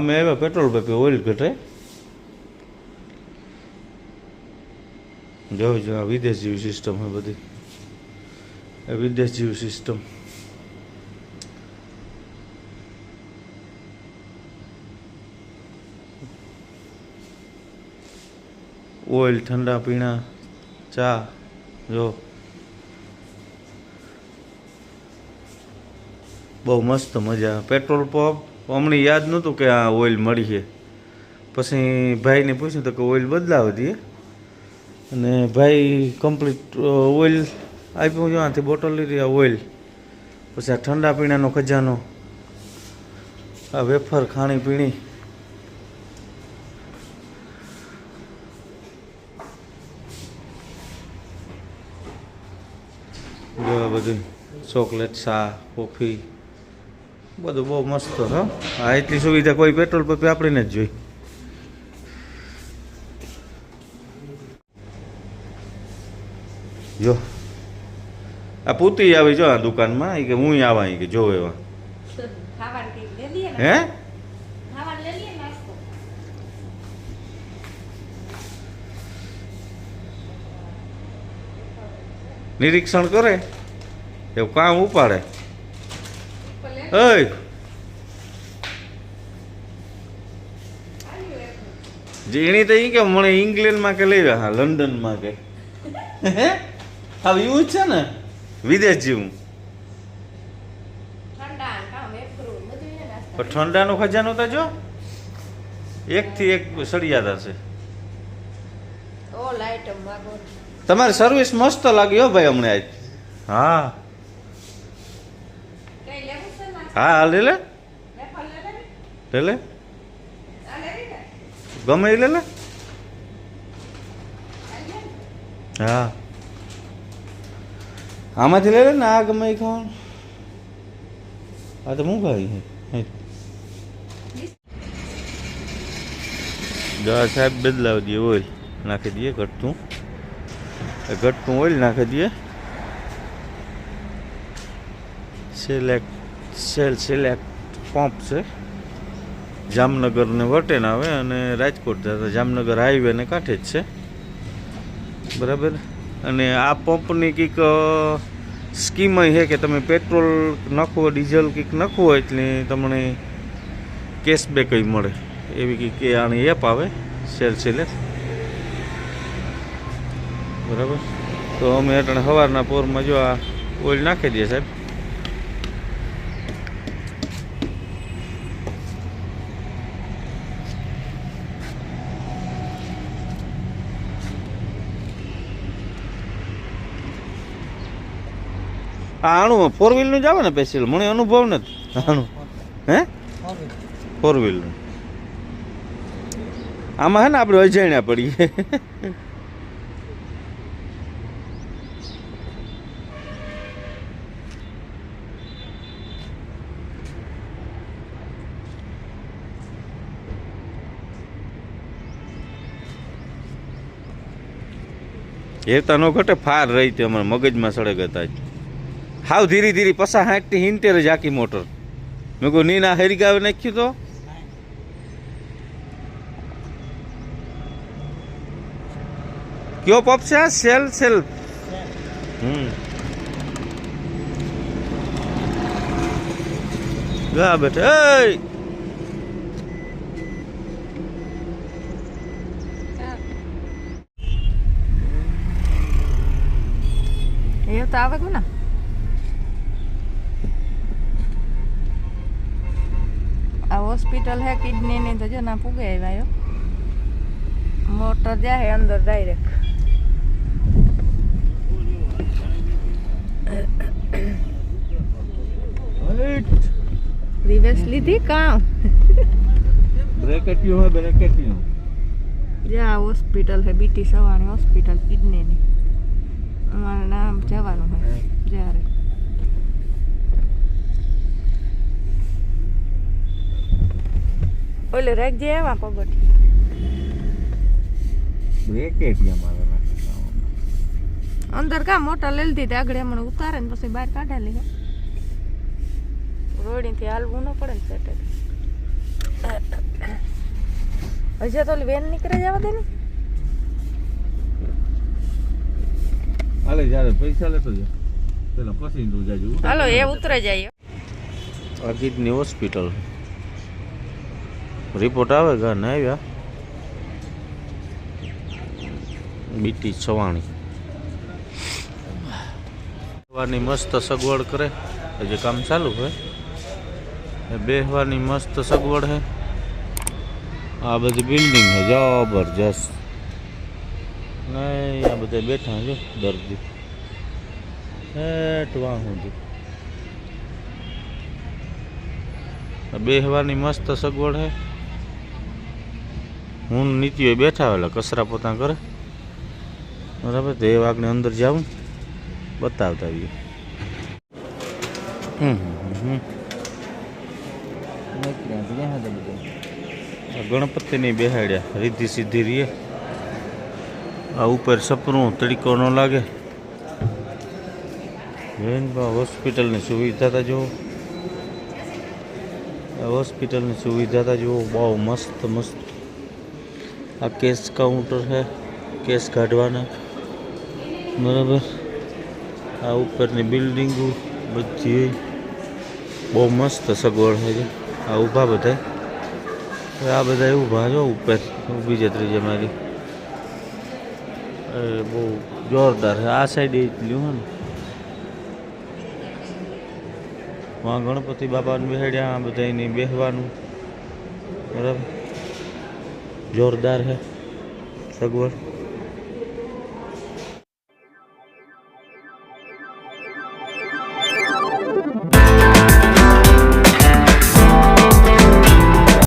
અમે આવ્યા petrol પંપે oil ઘટે. જો જો વિદેશ જેવી સિસ્ટમ હોય બધી. એ વિદેશ જેવી સિસ્ટમ ઓઇલ ઠંડા પીણા, ચા, જો. બહુ મસ્ત મજા. પેટ્રોલ પંપ અમને યાદ નહોતું કે આ ઓઇલ મળી છે. પછી ભાઈને પૂછ્યું તો કે ઓઇલ બદલાવી દઈએ અને ભાઈ કમ્પ્લીટ ઓઇલ આપ્યું આથી બોટલ લીધી, આ ઓઇલ. પછી આ ઠંડા પીણાનો ખજાનો, આ વેફર ખાણી પીણી. બધું ચોકલેટ, ચા, કોફી બધું બહુ મસ્ત, હો. આ એટલી સુવિધા કોઈ પેટ્રોલ પંપે આપણે જ જોઈ. જો. આ પૂતી આવી જો આ દુકાનમાં કે હું આવા કે જો એવા. હે? નિરીક્ષણ કરે? એવું કામ ઉપાડે? ઓય જીણી તો એ કે મને ઇંગ્લેન્ડમાં કે લઈ હા લંડનમાં કે. હે? હવે એવું જ છે ને? વિદેશ જેવું. ઠંડાનું ખજાનું તો જો એકથી એક સળિયાતા છે તમારી સર્વિસ મસ્ત લાગી હો ભાઈ હમણાં આજ. હા. હા હા લે લે વેફર લે લે લે લે આ લેવી ને ગમે એ લે લે આ લે ને. હા આમાંથી લે લે ને આ ગમે એ ખાવાનું આ તો હું ખાઈ દવા સાહેબ બદલાવી દઈએ ઓઇલ નાખી દઈએ ઘટતું એ ઘટતું ઓઇલ નાખી દઈએ સિલેક્ટ સેલ સિલેક્ટ પંપ છે. જામનગરને વટેન આવે અને રાજકોટ જતા જામનગર હાઈવેને કાંઠે જ છે. બરાબર? અને આ પંપની કંઈક સ્કીમ છે કે તમે પેટ્રોલ નાખવો ડીઝલ કંઈક નાખવું હોય એટલે તમને કેશબેક મળે. એવી કંઈક આની એપ આવે, સેલ સિલેક્ટ. બરાબર? તો અમે એટલે સવારના પોરમાં જો આ ઓઇલ નાખી દઈએ સાહેબ. આ આણું ફોર વ્હીલનું જ આવે ને સ્પેશિયલ મને અનુભવ નથી. આણું. હે? ફોર વ્હીલનું આમાં હે ને આપણે અજાણ્યા પડીએ. એ તો નો ઘટે, ફાર રહી તે અમારા મગજમાં સળગ હતા હાવ ધીરે ધીરે પસા હાંકતી હિંટેર જ મોટર. મેં કહું નીના હરિગાવે નાખ્યું તો? કયો પપ છે સેલ સેલ. હમ. ગા બેઠે. એ તો આવે ને હોસ્પિટલ હે કિડની ની તો જો ના પૂગે આવ્યા મોટર જાય અંદર ડાયરેક્ટ રિવર્સ લીધી કામ? બ્રેકેટિયું હે બ્રેકેટિયું જ્યાં હોસ્પિટલ છે બીટી સવાણી હોસ્પિટલ કિડની ની અમારે નામ જવાનું હોય જ્યારે. ઓલે રાખજે એવા પગઠી અંદર કા મોટા લઈ લીધી આગળ એમણે ઉતારે ને પછી બહાર કાઢેલી હે રોડીથી હાલવું ન પડે ને સેટે. હજી તો ઓલી વેન નીકળે જવા દે ને હાલે જ્યારે પૈસા લેતો જાય પેલા પછી તું જાજુ હાલો એ ઉતરે જાય. અજીતની હોસ્પિટલ. રિપોર્ટ આવે ઘરને આવ્યા? બીટી છવાણી. બેહવાની મસ્ત સગવડ કરે. હજી કામ ચાલુ હોય. બેહવાની મસ્ત સગવડ છે આ બધી બિલ્ડિંગ છે જબરજસ્ત. નહીં આ બધા બેઠા જો દર્દી. હેઠ વાં સુધી. બેહવાની મસ્ત સગવડ છે હું નીતિઓ બેઠા એટલે કચરા પોતા કરે. બરાબર? તો એ વાઘને અંદર જાઉં, બતાવતા આવીએ. ગણપતિની બેહાડ્યા રીધી સીધી રીએ. આ ઉપર સપનું, તડકો ન લાગે. બેન હોસ્પિટલની સુવિધા તા જુઓ. હોસ્પિટલની સુવિધા તા જુઓ, બહુ મસ્ત મસ્ત. આ કેસ કાઉન્ટર છે, કેસ કાઢવાના. બરાબર. આ ઉપરની બિલ્ડિંગો બધી બહુ મસ્ત સગવડ છે આ ઊભા બધા. આ બધા ઊભા જો ઉપર, ઊભી છે ત્રીજા મારી. એ બહુ જોરદાર છે. આ સાઈડ એટલી હોય ને. વાં ગણપતિ બાપાને બેસાડ્યા, આ બધા એની બેહવાનું. બરાબર. જોરદાર છે. સગવડ.